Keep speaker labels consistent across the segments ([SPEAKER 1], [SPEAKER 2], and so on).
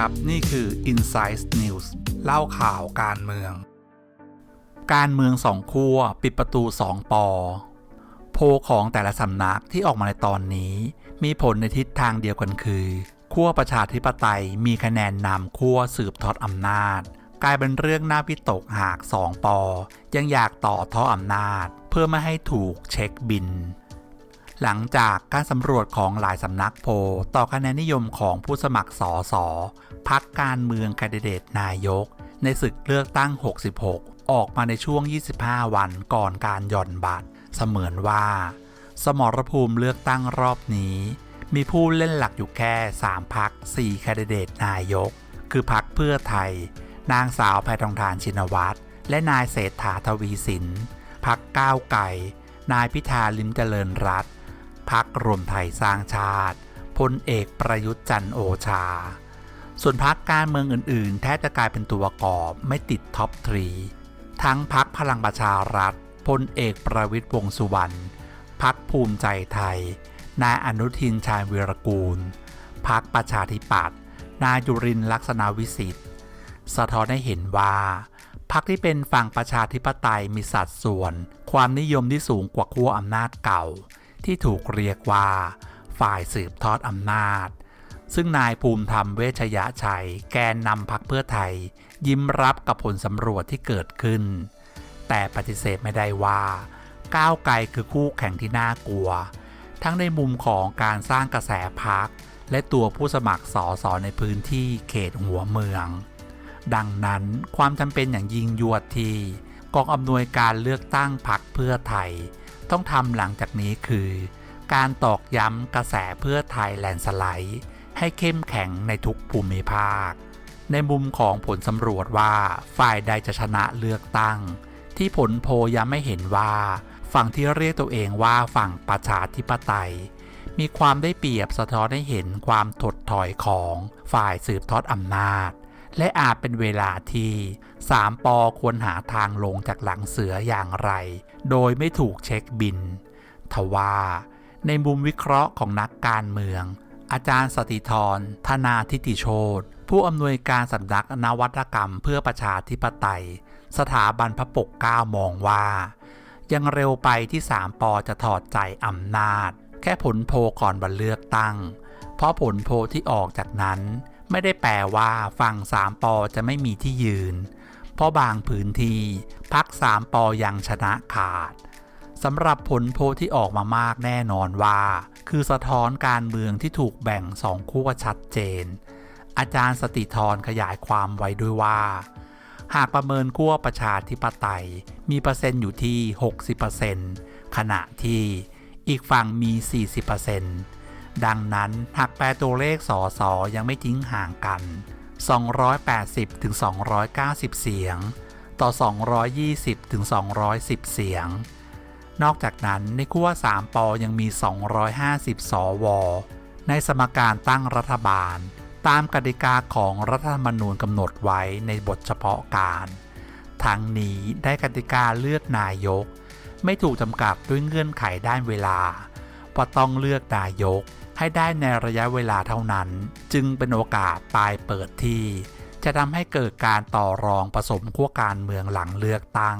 [SPEAKER 1] ครับ นี่คือ Insight News เล่าข่าวการเมือง การเมืองสองขั้วปิดประตูสองปอ โพของแต่ละสำนักที่ออกมาในตอนนี้ มีผลในทิศทางเดียวกันคือขั้วประชาธิปไตยมีคะแนนนำขั้วสืบทอดอำนาจ กลายเป็นเรื่องน่าวิตกหากสองปอ ยังอยากต่อท่ออำนาจ เพื่อไม่ให้ถูกเช็คบิน หลังจากการสำรวจของหลายสำนักโพต่อคะแนนนิยมของผู้สมัครสอสอพักการเมืองคนดิเดตนายก ในศึกเลือกตั้ง 66 ออกมาในช่วง 25 วันก่อนการหย่อนบัตร เสมือนว่า สมรภูมิเลือกตั้งรอบนี้ มีผู้เล่นหลักอยู่แค่ 3 พัก4แคนดิเดตนายก คือพักเพื่อไทย นางสาวแพทองทานชินวัตรและนายเศรษฐาทวีสินพักก้าวไก่ นายพิธาลิมเจริญรัต พักรวมไทยสร้างชาติพลเอกประยุทธ์จันทร์โอชา ส่วนพักการเมืองอื่น ๆ แทบจะกลายเป็นตัวประกอบไม่ติดท็อปทรีทั้งพักพลังประชารัฐพลเอกประวิตยวงสุวรรณพักภูมิใจไทย นายอนุทินชาญวีรกูล พักประชาธิปัตย์นายจุรินลักษณะวิสิทธิ์สะท้อนให้เห็นว่าพรรคที่เป็นฝั่งประชาธิปไตยมีสัดส่วน ความนิยมที่สูงกว่าขั้วอำนาจเก่า ที่ถูกเรียกว่า ฝ่ายสืบทอดอำนาจ ซึ่งนายภูมิธรรมเวชยชัย แกนนำพรรคเพื่อไทย ยิ้มรับกับผลสำรวจที่เกิดขึ้น แต่ปฏิเสธไม่ได้ว่า ก้าวไกลคือคู่แข่งที่น่ากลัว ทั้งในมุมของการสร้างกระแสพักและตัวผู้สมัครสอสอในพื้นที่เขตหัวเมือง ดังนั้นความจำเป็นอย่างยิ่งยวดที่กองอำนวยการเลือกตั้งพรรคเพื่อไทย ต้องทำหลังจากนี้คือ การตอกย้ำกระแสเพื่อไทยแลนด์สไลด์ ให้เข้มแข็งในทุกภูมิภาค ในมุมของผลสำรวจว่าฝ่ายใดจะชนะเลือกตั้ง ที่ผลโพย้ำไม่เห็นว่า ฝั่งที่เรียกตัวเองว่าฝั่งประชาธิปไตย มีความได้เปรียบสะท้อนให้เห็นความถดถอยของฝ่ายสืบทอดอำนาจ และอาจเป็นเวลาที่3ปอควรหาทางลงจากหลังเสืออย่างไร โดยไม่ถูกเช็คบิน ทว่าในมุมวิเคราะห์ของนักการเมือง อาจารย์สติธรธนาทิติโชตผู้อำนวยการสำนักนวัตกรรมเพื่อประชาธิปไตย สถาบันพระปกเก้ามองว่า ยังเร็วไปที่3ปอจะถอดใจอำนาจ แค่ผลโพลก่อนวันเลือกตั้ง เพราะผลโพลที่ออกจากนั้น ไม่ได้แปลว่าฝั่ง3ปอจะไม่มีที่ยืน เพราะบางพื้นที่พัก3ปอยังชนะขาดสำหรับผลโพลที่ออกมามากแน่นอนว่า คือสะท้อนการเมืองที่ถูกแบ่งสองขั้วชัดเจน อาจารย์สติธรขยายความไว้ด้วยว่า หากประเมินขั้วประชาธิปไตย มีเปอร์เซ็นต์อยู่ที่ 60%ขณะที่อีกฝั่งมี 40% ดังนั้นหากแปลตัวเลขสอสอยังไม่ทิ้งห่างกัน 280ถึงเสียง ต่อ 220ถึง210เสียง นอกจากนั้นในขั้ว3ปอยังมี 250 สว ในสมการตั้งรัฐบาล ตามกติกาของรัฐธรรมนูญกำหนดไว้ในบทเฉพาะการ ทั้งนี้ได้กติกาเลือกนายก ไม่ถูกจำกัดด้วยเงื่อนไขด้านเวลาเพราะต้องเลือกนายก ให้ได้ในระยะเวลาเท่านั้น จึงเป็นโอกาสปลายเปิดที่ จะทำให้เกิดการต่อรองผสมขั้วการเมืองหลังเลือกตั้ง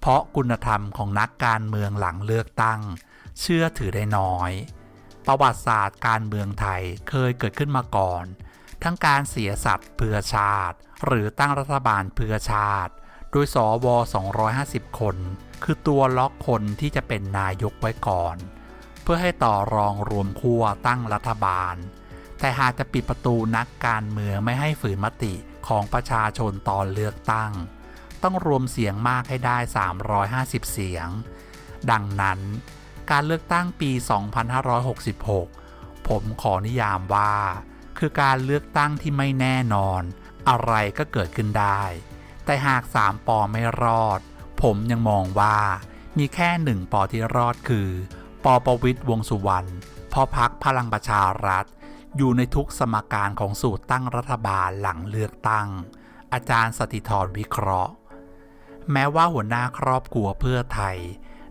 [SPEAKER 1] เพราะคุณธรรมของนักการเมืองหลังเลือกตั้ง เชื่อถือได้น้อย ประวัติศาสตร์การเมืองไทยเคยเกิดขึ้นมาก่อน ทั้งการเสียสัตว์เพื่อชาติ หรือตั้งรัฐบาลเพื่อชาติ โดยสว 250 คน คือตัวล็อกคนที่จะเป็นนายกไว้ก่อน เพื่อให้ต่อรองรวมขั้วตั้งรัฐบาล แต่หากจะปิดประตูนักการเมืองไม่ให้ฝืนมติของประชาชนตอนเลือกตั้ง ต้องรวมเสียงมากให้ได้ 350 เสียง ดังนั้น การเลือกตั้งปี 2566 ผมขอนิยามว่า คือการเลือกตั้งที่ไม่แน่นอน อะไรก็เกิดขึ้นได้ แต่หาก 3ปอไม่รอด ผมยังมองว่ามีแค่หนึ่งปอที่รอดคือ ปอประวิตยวงสุวรรณพราะพักพลังประชารัฐ อยู่ในทุกสมการของสูตรตั้งรัฐบาลหลังเลือกตั้ง อาจารย์สติธรวิเคราะห์ แม้ว่าหัวหน้าครอบครัวเพื่อไทย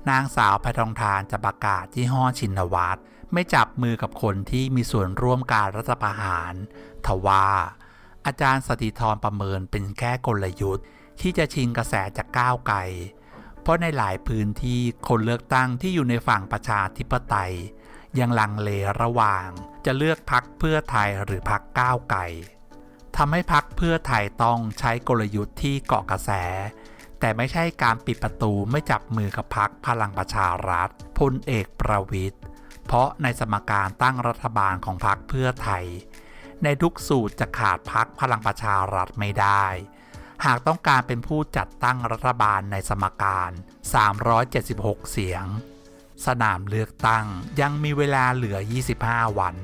[SPEAKER 1] นางสาวแพทองทานจะประกาศที่ห้อชินวัตรไม่จับมือกับคนที่มีส่วนร่วมการรัฐประหาร ทว่าอาจารย์สติธรประเมินเป็นแค่กลยุทธ์ ที่จะชิงกระแสจากก้าวไกล เพราะในหลายพื้นที่คนเลือกตั้งที่อยู่ในฝั่งประชาธิปไตย ยังลังเลระหว่าง จะเลือกพักเพื่อไทยหรือพักก้าวไกลทำให้พักเพื่อไทยต้องใช้กลยุทธ์ที่เกาะกระแส แต่ไม่ใช่การปิดประตูไม่จับมือกับพักพลังประชารัฐพลเอกประวิทย์เพราะในสมการตั้งรัฐบาลของพักเพื่อไทย ในทุกสูตรจะขาดพักพลังประชารัฐไม่ได้ หากต้องการเป็นผู้จัดตั้งรัฐบาลในสมการ 376 เสียง สนามเลือกตั้งยังมีเวลาเหลือ 25 วัน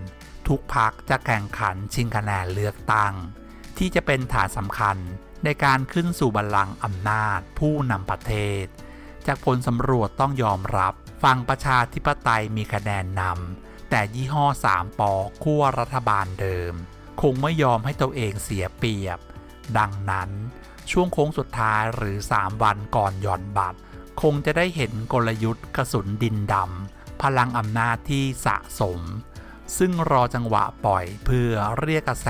[SPEAKER 1] ทุกพักจะแข่งขันชิงคะแนนเลือกตั้ง ที่จะเป็นฐานสำคัญในการขึ้นสู่บัลลังก์อำนาจผู้นำประเทศ จากผลสำรวจต้องยอมรับฝั่งประชาธิปไตยมีคะแนนนำแต่ยี่ห้อ3ปอขั้วรัฐบาลเดิม คงไม่ยอมให้ตัวเองเสียเปรียบ ดังนั้น ช่วงโค้งสุดท้ายหรือ 3 วันก่อนหย่อนบัตร คงจะได้เห็นกลยุทธ์กระสุนดินดำพลังอำนาจที่สะสม ซึ่งรอจังหวะปล่อยเพื่อเรียกกระแส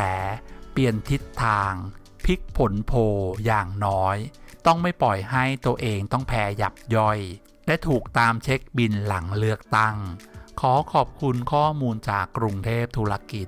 [SPEAKER 1] เปลี่ยนทิศทางพลิกผลโพอย่างน้อย ต้องไม่ปล่อยให้ตัวเองต้องแพ้ยับย่อย และถูกตามเช็คบินหลังเลือกตั้ง ขอขอบคุณข้อมูลจากกรุงเทพธุรกิจ